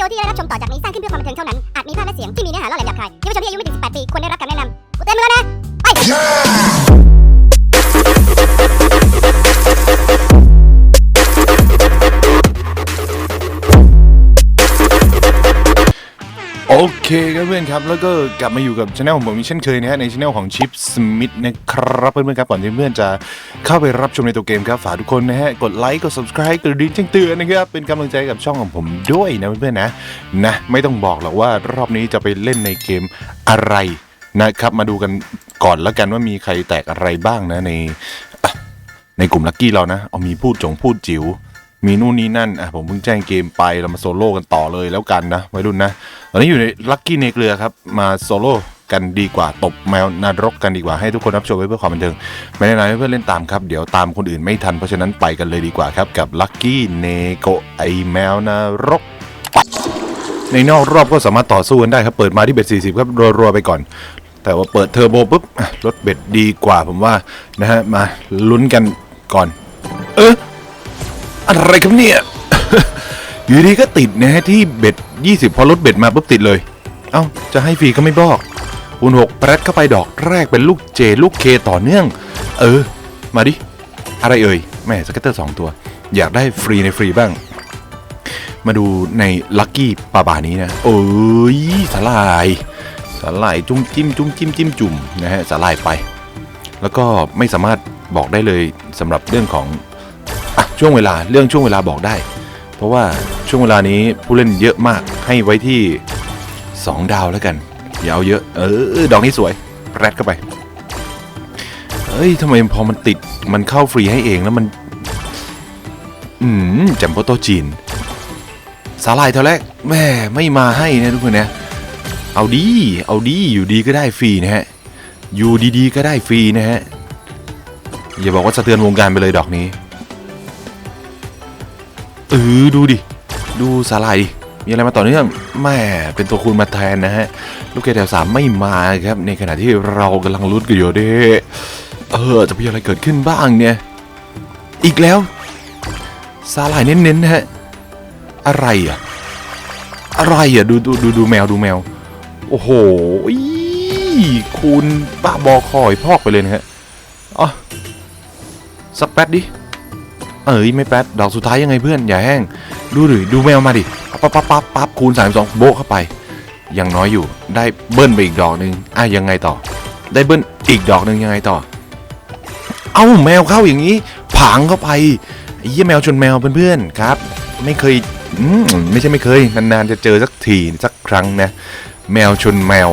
ดีโอที่ได้รับชมต่อจากนี้สร้างขึ้นเพื่อความบันเทิงเท่านั้น อาจมีภาพและเสียงที่มีเนื้อหาล่อแหลมหยาบคายเยาวชนที่อายุไม่ถึง18 ปีควรได้รับคำแนะนำกูเต็มแล้วนะ ไป โอเคครับเพื่อนครับ แล้วก็กลับมาอยู่กับช anel ของผมอีกเช่นเคยนะฮะในช anel ของชิปสมิธนะครับเพื่อนๆครับก่อนที่เพื่อนจะเข้าไปรับชมในตัวเกมครับฝากทุกคนนะฮะกดไลค์กด subscribe กดดิ่งแจ้งเตือนนะครับเป็นกำลังใจกับช่องของผมด้วยนะเพื่อนๆนะนะไม่ต้องบอกหรอกว่ารอบนี้จะไปเล่นในเกมอะไรนะครับมาดูกันก่อนแล้วกันว่ามีใครแตกอะไรบ้างนะในในกลุ่มลัคกี้เรานะเอามีพูดจงพูดจิ๋ว มีนู่นนี่นั่นอะผมเพิ่งแจ้งเกมไปเรามาโซโล่กันต่อเลยแล้วกันนะวัยรุ่นนะ ตอนนี้อยู่ในลัคกี้ในเกลือครับ มาโซโล่กันดีกว่าตบแมวนรกกันดีกว่าให้ทุกคนรับชมไว้เพื่อความบันเทิงไม่ได้นะเพื่อนเล่นตามครับ เดี๋ยวตามคนอื่นไม่ทันเพราะฉะนั้นไปกันเลยดีกว่าครับ กับลัคกี้เนโกไอแมวนรกในนอกรอบก็สามารถต่อสู้กันได้ครับ เปิดมาที่เบ็ด40 ครับรัวๆไปก่อน แต่ว่าเปิดเทอร์โบปุ๊บอะลดเบ็ดดีกว่าผมว่านะฮะมาลุ้นกันก่อน อะไรครับเนี่ย อยู่ดีก็ติดนะฮะที่เบ็ด 20 พอลดเบ็ดมาปุ๊บติดเลย เอ้า จะให้ฟรีก็ไม่บอกคูณหกแปรดเข้าไปดอกแรกเป็นลูกเจ ลูกเคต่อเนื่อง เออ มาดิ อะไรเอ่ยแม่สเก็ตเตอร์สองตัว อยากได้ฟรีในฟรีบ้าง มาดูในลัคกี้ปาบานี้นะโอ้ยสลายสลายจุ้มจิ้มจุ้มจิ้มจิ้มจุ่มนะฮะสลายไป แล้วก็ไม่สามารถบอกได้เลยสำหรับเรื่องของ ช่วงเวลาเรื่องช่วงเวลาบอกได้ เพราะว่าช่วงเวลานี้ผู้เล่นเยอะมากให้ไว้ที่ 2 ดาวแล้วกันอย่าเอาเยอะ เออ ดอกนี้สวยแรดเข้าไปเฮ้ยทำไมพอมันติดมันเข้าฟรีให้เองแล้วมัน อืมแจมโปโตจีน สาลายเท่าแรกแม่ไม่มาให้นะทุกคนนะเอาดี เอาดีอยู่ดีก็ได้ฟรีนะฮะ อยู่ดีๆก็ได้ฟรีนะฮะ อย่าบอกว่าสะเทือนวงการไปเลยดอกนี้ เออดูดิ ดูสาลายดิ มีอะไรมาต่อเนื่องแม่เป็นตัวคูณมาแทนนะฮะ ลูกเกดแถวสามไม่มาครับ ในขณะที่เรากำลังลุ้นกันอยู่ด้เออ จะมีอะไรเกิดขึ้นบ้างเนี่ย อีกแล้วสาลายเน้นๆนะฮะ อะไรอะ อะไรอะ ดูดูดูดูแมวดูแมว โอ้โหคูณบ้าบอคอยพอกไปเลยนะฮะอ๋อสักแป๊ดดิ เอ้ยไม่แป๊ดดอกสุดท้ายยังไงเพื่อนอย่าแห้ง ดูดิดูแมวมาดิปั๊บปั๊บปั๊บปั๊บคูณสามสองโบเข้าไปยังน้อยอยู่ได้เบิ้ลไปอีกดอกหนึ่งอะยังไงต่อ ได้เบิ้ลอีกดอกหนึ่งยังไงต่อ เอ้าแมวเข้าอย่างนี้ ผางเข้าไปไอ้เหี้ยแมวชนแมวเพื่อนๆครับ ไม่เคยอืมไม่ใช่ไม่เคยนานๆจะเจอสักทีสักครั้งนะ แมวชนแมว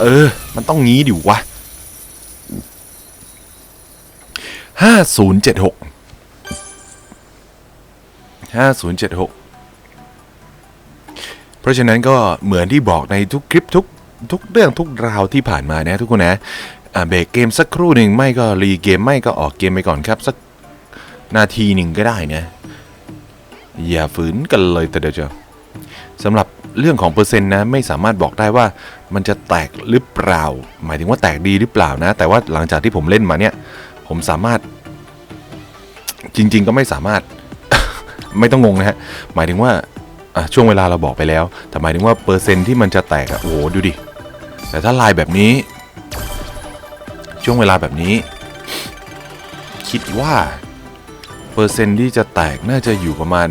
เออ มันต้องงี้ดิวะห้าศูนย์เจ็ดหก 5076 เพราะฉะนั้นก็เหมือนที่บอกในทุกคลิปทุกทุกเรื่องทุกราวที่ผ่านมานะทุกคนนะเบรกเกมสักครู่หนึ่งไม่ก็รีเกมไม่ก็ออกเกมไปก่อนครับ สักนาทีหนึ่งก็ได้นะ อย่าฝืนกันเลยแต่เดี๋ยวจะสำหรับเรื่องของเปอร์เซ็นต์นะไม่สามารถบอกได้ว่ามันจะแตกหรือเปล่า หมายถึงว่าแตกดีหรือเปล่านะ แต่ว่าหลังจากที่ผมเล่นมาเนี่ย ผมสามารถจริง ๆ ก็ไม่สามารถ ไม่ต้องงงนะฮะ หมายถึงว่าช่วงเวลาเราบอกไปแล้ว แต่หมายถึงว่าเปอร์เซ็นที่มันจะแตกอะโอ้โหดูดิ แต่ถ้าลายแบบนี้ ช่วงเวลาแบบนี้ คิดว่า เปอร์เซ็นที่จะแตกน่าจะอยู่ประมาณ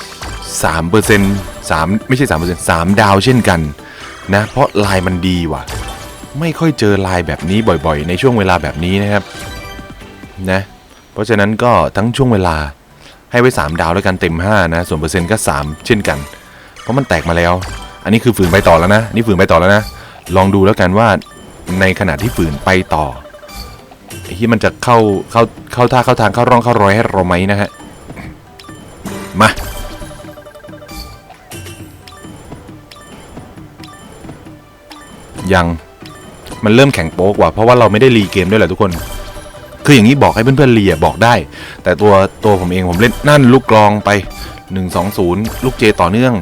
3เปอร์เซ็นสามไม่ใช่3เปอร์เซ็นสามดาวเช่นกันนะ เพราะลายมันดีว่ะ ไม่ค่อยเจอลายแบบนี้บ่อยๆ ในช่วงเวลาแบบนี้นะครับนะ เพราะฉะนั้นก็ทั้งช่วงเวลา ให้ไว้ 3 ดาวแล้วกันเต็ม 5 นะ ส่วนเปอร์เซ็นต์ก็ 3 เช่นกัน เพราะมันแตกมาแล้ว อันนี้คือฝืนไปต่อแล้วนะนนี่ฝืนไปต่อแล้วนะ ลองดูแล้วกันว่าในขณะที่ฝืนไปต่อที่มันจะเข้าเข้าเข้าท่าเข้าทางเข้าร่องเข้ารอยให้เราไหมนะฮะมายังมันเริ่มแข็งโป๊กว่ะเพราะว่าเราไม่ได้รีเกมด้วยแหละทุกคน คืออย่างนี้บอกให้เพื่อนๆเรียบอกได้ แต่ตัวตัวผมเองผมเล่นนั่นลูกกรองไป 120 ลูกเจต่อเนื่อง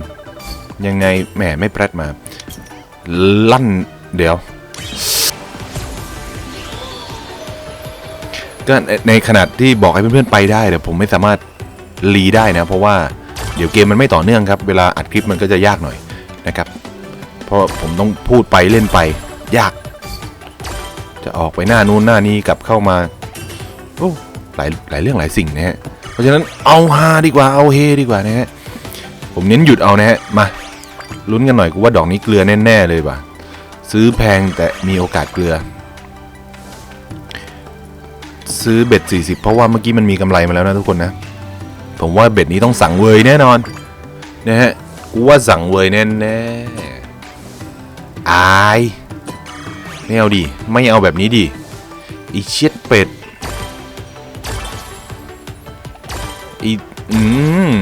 ยังไงแหมไม่แปรดมา ลั่นเดี๋ยวก็ในในขนาดที่บอกให้เพื่อนๆไปได้แต่ผมไม่สามารถรีได้นะ เพราะว่าเดี๋ยวเกมมันไม่ต่อเนื่องครับ เวลาอัดคลิปมันก็จะยากหน่อยนะครับ เพราะผมต้องพูดไปเล่นไปยาก จะออกไปหน้านู้นหน้านี้กลับเข้ามา โอ้หลายหลายเรื่องหลายสิ่งนะฮะเพราะฉะนั้นเอาฮาดีกว่าเอาเฮดีกว่านะฮะผมเน้นหยุดเอานะฮะมาลุ้นกันหน่อยกูว่าดอกนี้เกลือแน่ๆเลยว่ะซื้อแพงแต่มีโอกาสเกลือ ซื้อเบ็ด40 เพราะว่าเมื่อกี้มันมีกำไรมาแล้วนะทุกคนนะ ผมว่าเบ็ดนี้ต้องสั่งเวยแน่นอนนะฮะกูว่าสั่งเวยแน่แน่อายไม่เอาดิไม่เอาแบบนี้ดิอีเชียดเป็ด อีอืม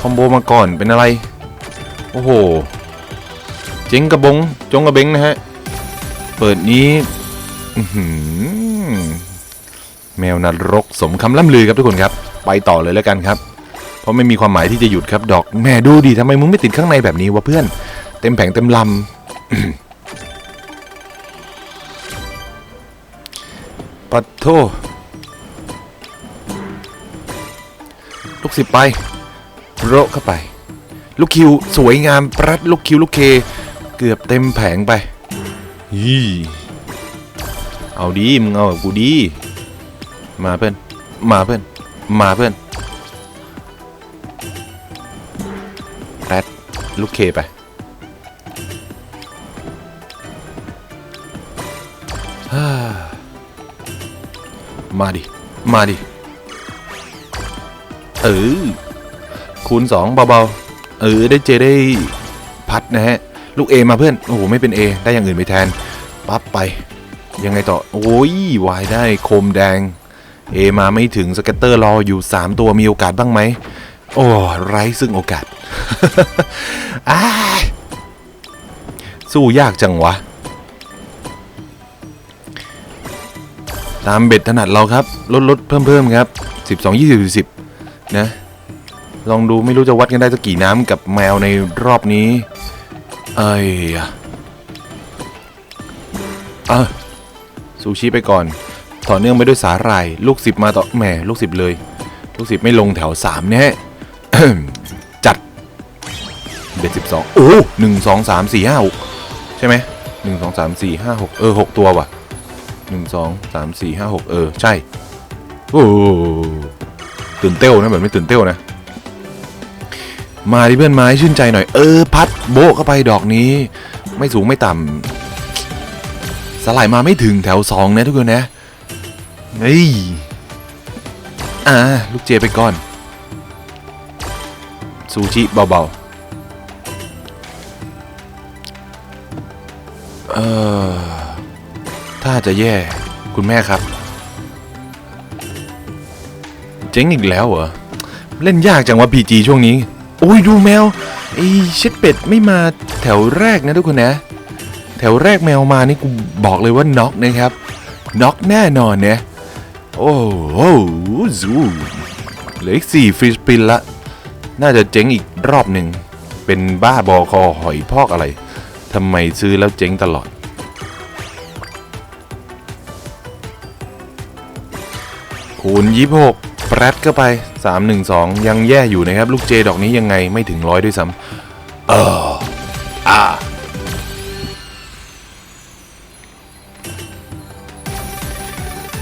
คอมโบมาก่อนเป็นอะไร โอ้โห เจ๊งกระบง จงกระเบงนะฮะ เปิดนี้แมวนรกสมคำล่ำลือครับทุกคนครับ ไปต่อเลยแล้วกันครับ เพราะไม่มีความหมายที่จะหยุดครับดอก แม่ดูดิทำไมมึงไม่ติดข้างในแบบนี้วะเพื่อน เต็มแผงเต็มลำปัดโท ลูกสิบไปโรเข้าไป ลูกคิวสวยงามปรัดลูกคิวลูกเค เกือบเต็มแผงไปยี่เอาดีมึงเอากับกูดี มาเพื่อนมาเพื่อนมาเพื่อนแปดลูกเคไปมาดิ มาดิ เออคูณสองเบาๆเออได้เจได้พัดนะฮะ ลูก A มาเพื่อน โอ้โห ไม่เป็น A ได้อย่างอื่นไปแทน ปั๊บไป ยังไงต่อ โอ้ยวายได้โคมแดง A มาไม่ถึงสเก็ตเตอร์รออยู่ 3 ตัวมีโอกาสบ้างไหม โอ้ไร้ซึ่งโอกาสอ้ายสู้ยากจังวะ ตามเบ็ดถนัดเราครับ ลดลดเพิ่มเพิ่มครับ 12 20 10 นะ ลองดูไม่รู้จะวัดกันได้สักกี่น้ำกับแมวในรอบนี้ เอ้ยอะซูชิไปก่อน ต่อเนื่องไปด้วยสาหร่าย ลูกสิบมาต่อแหมลูกสิบเลย ลูกสิบไม่ลงแถวสามเนี่ยจัดเบ็ดสิบสองโอ้หนึ่งสองสามสี่ห้าหกใช่ไหมหนึ่งสองสามสี่ห้าหกเออหกตัวว่ะหนึ่งสองสามสี่ห้าหกเออ ใช่ โอ้ ตื่นเต้วนะแบบไม่ตื่นเต้วนะ มาดิเพื่อนไม้ชื่นใจหน่อย เออ พัดโบเข้าไปดอกนี้ ไม่สูงไม่ต่ำสลายมาไม่ถึงแถวสองนะทุกคนนะเฮ้ยอ่าลูกเจไปก่อน ซูชิเบาๆเออถ้าจะแย่คุณแม่ครับ เจ๊งอีกแล้วเหรอ เล่นยากจังวะพีจีช่วงนี้ โอ้ยดูแมวไอ้เช็ดเป็ดไม่มาแถวแรกนะทุกคนนะ แถวแรกแมวมานี่กูบอกเลยว่าน็อกนะครับน็อกแน่นอนเนี่ยโอ้โหซูเหลืออีกสี่ฟรีสปินละน่าจะเจ๊งอีกรอบหนึ่งเป็นบ้าบอคอหอยพอกอะไรทำไมซื้อแล้วเจ๊งตลอด คูณยี่หก ปรดเข้าไป 312 ยังแย่อยู่นะครับ ลูกเจดอกนี้ยังไงไม่ถึงร้อยด้วยซ้ำเอออ่า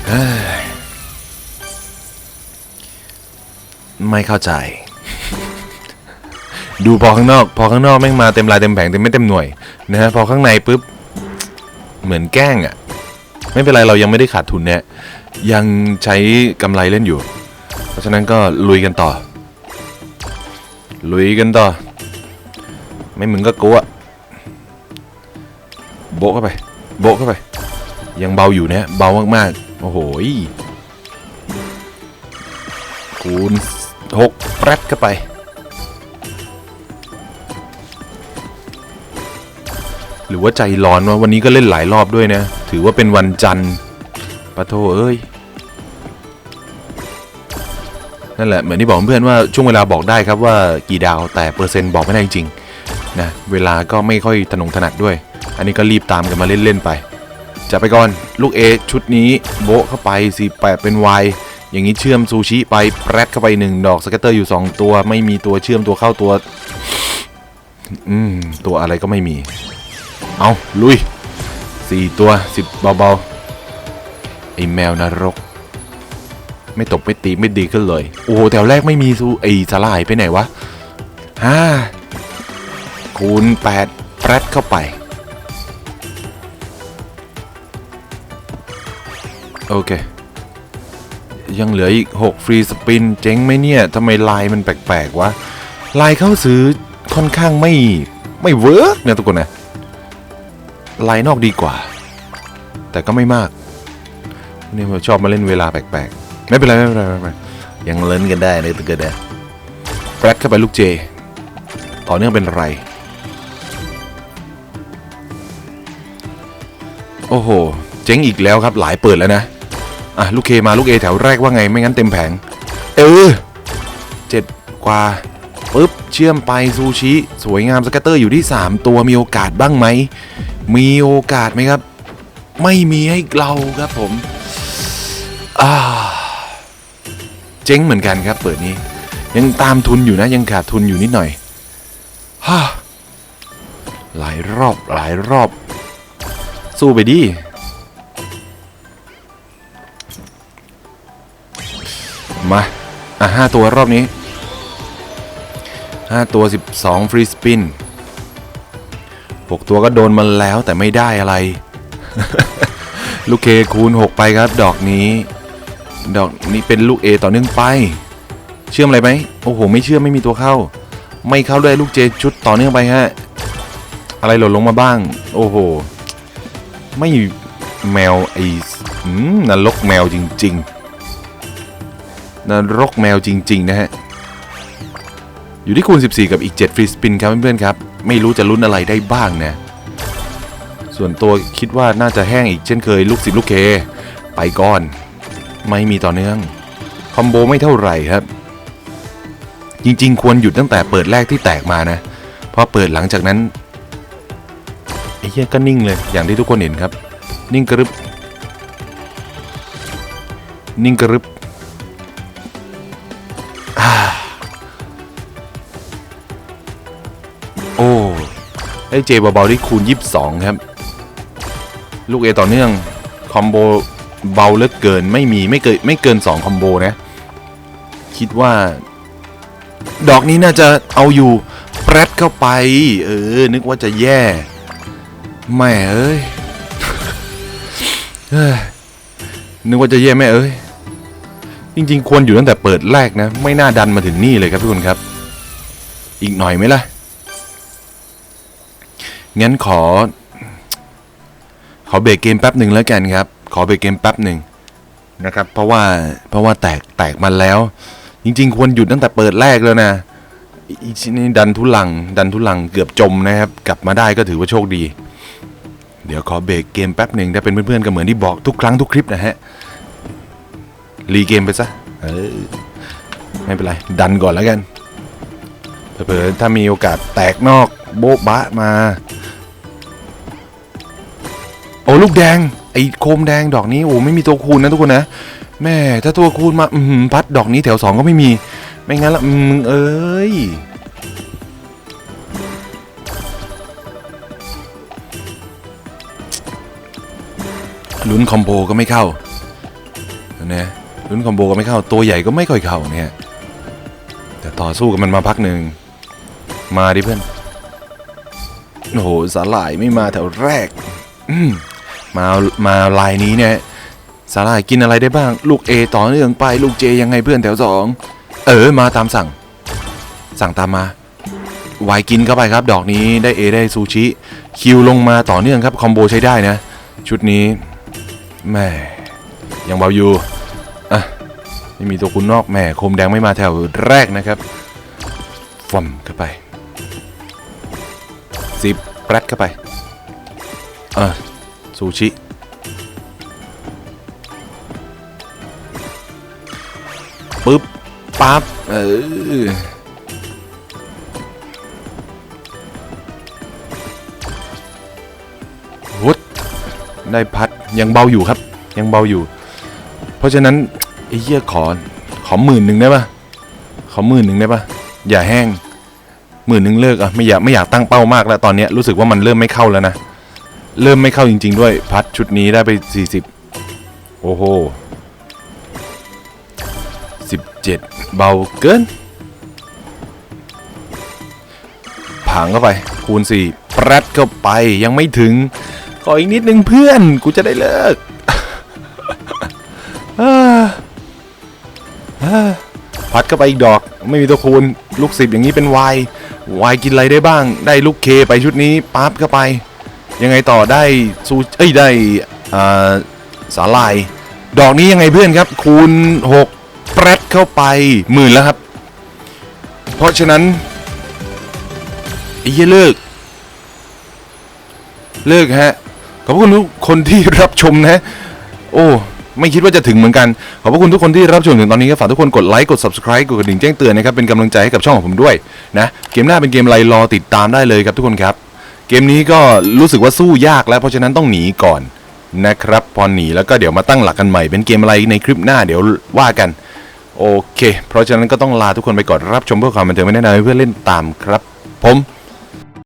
เฮ้ยไม่เข้าใจ ดูพอข้างนอก พอข้างนอกแม่งมาเต็มลายเต็มแผงเต็มไม่เต็มหน่วยนะฮะพอข้างในปุ๊บ เหมือนแกล้งอะ่ะ ไม่เป็นไรเรายังไม่ได้ขาดทุนเนี่ยยังใช้กำไรเล่นอยู่ เพราะฉะนั้นก็ลุยกันต่อ ลุยกันต่อ ไม่มึงก็กลัวโบเข้าไป โบเข้าไป ยังเบาอยู่นะเบามากๆ โอ้โหคูณหกแปรดเข้าไปหรือว่าใจร้อนวะวันนี้ก็เล่นหลายรอบด้วยนะ ถือว่าเป็นวันจันทร์ปะโทเอ้ย นั่นแหละเหมือนที่บอกเพื่อนว่าช่วงเวลาบอกได้ครับว่ากี่ดาวแต่เปอร์เซ็นต์บอกไม่ได้จริงๆนะเวลาก็ไม่ค่อยถนงถนัดด้วย อันนี้ก็รีบตามกันมาเล่นๆไปจะไปก่อนลูก A ชุดนี้โบะเข้าไป 48 เป็น Y อย่างนี้เชื่อมซูชิไปแปรดเข้าไปหนึ่งดอกสเก็ตเตอร์อยู่สองตัวไม่มีตัวเชื่อมตัวเข้าตัว อืม ตัวอะไรก็ไม่มี เอาลุยสี่ตัวสิบเบาๆ ไอแมวนรก ไม่ตกไม่ตีไม่ดีขึ้นเลย โอ้โหแถวแรกไม่มีซูไอสลายไปไหนวะห้าคูณแปดแรดเข้าไป โอเค ยังเหลืออีก 6 ฟรีสปิน เจ๊งไหมเนี่ยทำไมลายมันแปลกๆวะลายเข้าซื้อค่อนข้างไม่ไม่เวิร์กนะทุกคนนะลายนอกดีกว่า แต่ก็ไม่มากนี่ผมชอบมาเล่นเวลาแปลกๆ ไม่เป็นไรไม่เป็นไรไม่เป็นไรยังเล่นกันได้นะทุกคนนแฟรดเข้าไปลูกเจ ต่อเนื่องเป็นไร โอ้โห เจ๊งอีกแล้วครับหลายเปิดแล้วนะ อะ ลูกเคมาลูกเอแถวแรกว่าไงไม่งั้นเต็มแผง เออเจ็ดกว่าปุ๊บเชื่อมไปซูชิ สวยงามสกัตเตอร์อยู่ที่ 3 ตัวมีโอกาสบ้างไหม มีโอกาสไหมครับ ไม่มีให้เราครับผม อ่า เจ๊งเหมือนกันครับ เปิดนี้ ยังตามทุนอยู่นะ ยังขาดทุนอยู่นิดหน่อยฮ่าหลายรอบหลายรอบ สู้ไปดิมา อะห้าตัวรอบนี้ห้าตัวสิบสองฟรีสปินหกตัวก็โดนมาแล้วแต่ไม่ได้อะไร ลูกเคคูณ6ไปครับดอกนี้ ดอกนี้เป็นลูก A ต่อเนื่องไป เชื่อมอะไรไหมโอ้โห ไม่เชื่อมไม่มีตัวเข้า ไม่เข้าด้วยลูกเจชุดต่อเนื่องไปฮะ อะไรหล่นลงมาบ้าง โอ้โห ไม่แมวไอ้นรกแมวจริง ๆนรกแมวจริง ๆ นะฮะ อยู่ที่คูณ 14 กับอีก 7 ฟรีสปินครับเพื่อนๆครับ ไม่รู้จะลุ้นอะไรได้บ้างนะส่วนตัวคิดว่าน่าจะแห้งอีกเช่นเคยลูก10ลูกเค ไปก่อน ไม่มีต่อเนื่อง คอมโบไม่เท่าไหร่ครับ จริง ๆ ควรหยุดตั้งแต่เปิดแรกที่แตกมานะเพราะเปิดหลังจากนั้นไอ้เหี้ยก็นิ่งเลย อย่างที่ทุกคนเห็นครับ นิ่งกระรึบ นิ่งกระรึบโอ้ได้เจเบาๆที่คูณ 22 ครับ ลูกเอต่อเนื่อง คอมโบ เบาเหลือเกินไม่มีไม่เกินไม่เกิน2คอมโบนะ คิดว่า ดอกนี้น่าจะเอาอยู่แปรดเข้าไป เออ นึกว่าจะแย่แม่เอ้ยเฮ้ยนึกว่าจะแย่แม่เอ้ยจริง ๆ ควรอยู่ตั้งแต่เปิดแรกนะ ไม่น่าดันมาถึงนี่เลยครับทุกคนครับ อีกหน่อยไหมล่ะงั้นขอ ขอเบรกเกมแป๊บหนึ่งแล้วกันครับ ขอเบรกเกมแป๊บหนึ่งนะครับ เพราะว่าเพราะว่าแตกแตกมันแล้ว จริง ๆ ควรหยุดตั้งแต่เปิดแรกแล้วนะอีชิ้นนี้ดันทุลัง ดันทุลังเกือบจมนะครับ กลับมาได้ก็ถือว่าโชคดี เดี๋ยวขอเบรกเกมแป๊บหนึ่งถ้าเป็นเพื่อนๆก็เหมือนที่บอกทุกครั้งทุกคลิปนะฮะรีเกมไปซะเออไม่เป็นไร ดันก่อนแล้วกันเผลอๆถ้ามีโอกาสแตกนอกโบ๊ะบะมา โอ้ลูกแดงไอ้โคมแดงดอกนี้โอ้ไม่มีตัวคูณนะทุกคนนะแม่ถ้าตัวคูณมาอืมพัดดอกนี้แถวสองก็ไม่มี ไม่งั้นละอืมเอ้ยลุ้นคอมโบก็ไม่เข้านะลุ้นคอมโบก็ไม่เข้าตัวใหญ่ก็ไม่ค่อยเข้าเนี่ยแต่ต่อสู้กับมันมาพักหนึ่งมาดิเพื่อนโอ้โหสาหร่ายไม่มาแถวแรก อืม มามาลายนี้เนี่ยสาหร่ายกินอะไรได้บ้าง ลูก A ต่อเนื่องไปลูก J ยังไงเพื่อนแถวสองเออมาตามสั่ง สั่งตามมาวายกินเข้าไปครับ ดอกนี้ได้ A ได้ซูชิ คิวลงมาต่อเนื่องครับ คอมโบใช้ได้นะ ชุดนี้แม่ยังเบาอยู่อะไม่มีตัวคุณนอกแหม่คมแดงไม่มาแถวแรกนะครับฟอมเข้าไปสิบแปรดเข้าไปเออ ซูชิ ปึ๊บ ปั๊บ เออ วุดได้พัด ยังเบาอยู่ครับ ยังเบาอยู่ เพราะฉะนั้นไอ้เหี้ยขอ ขอหมื่นหนึ่งได้ปะขอหมื่นหนึ่งได้ปะอย่าแห้งหมื่นหนึ่งเลิกอะไม่อยากไม่อยากตั้งเป้ามากแล้วตอนเนี้ยรู้สึกว่ามันเริ่มไม่เข้าแล้วนะ เริ่มไม่เข้าจริง ๆ ด้วย พัดชุดนี้ได้ไปสี่สิบโอ้โหสิบเจ็ดเบาเกิน ผางเข้าไป คูณสี่แปรดเข้าไปยังไม่ถึง ขออีกนิดนึงเพื่อน กูจะได้เลิกพัดเข้าไปอีกดอกไม่มีตัวคูณ ลูกสิบอย่างนี้เป็นวายวายกินอะไรได้บ้าง ได้ลูกเคไปชุดนี้ปั๊บเข้าไป ยังไงต่อได้ซูเอ้ยได้อ่าสาลาย ดอกนี้ยังไงเพื่อนครับ คูณ6แปรดเข้าไปหมื่นแล้วครับ เพราะฉะนั้นไอ้เหี้ยเลิก เลิกฮะ ขอบคุณทุกคนที่รับชมนะ โอ้ไม่คิดว่าจะถึงเหมือนกัน ขอบพระคุณทุกคนที่รับชมถึงตอนนี้ครับฝากทุกคนกดไลค์ กด subscribe กดกระดิ่งแจ้งเตือนนะครับ เป็นกำลังใจให้กับช่องของผมด้วยนะ เกมหน้าเป็นเกมไรรอติดตามได้เลยครับทุกคนครับ เกมนี้ก็รู้สึกว่าสู้ยากแล้วเพราะฉะนั้นต้องหนีก่อนนะครับพอหนีแล้วก็เดี๋ยวมาตั้งหลักกันใหม่เป็นเกมอะไรในคลิปหน้าเดี๋ยวว่ากัน โอเค เพราะฉะนั้นก็ต้องลาทุกคนไปก่อนรับชมเพื่อความบันเทิงไม่แน่นอนเพื่อเล่นตามครับ ผม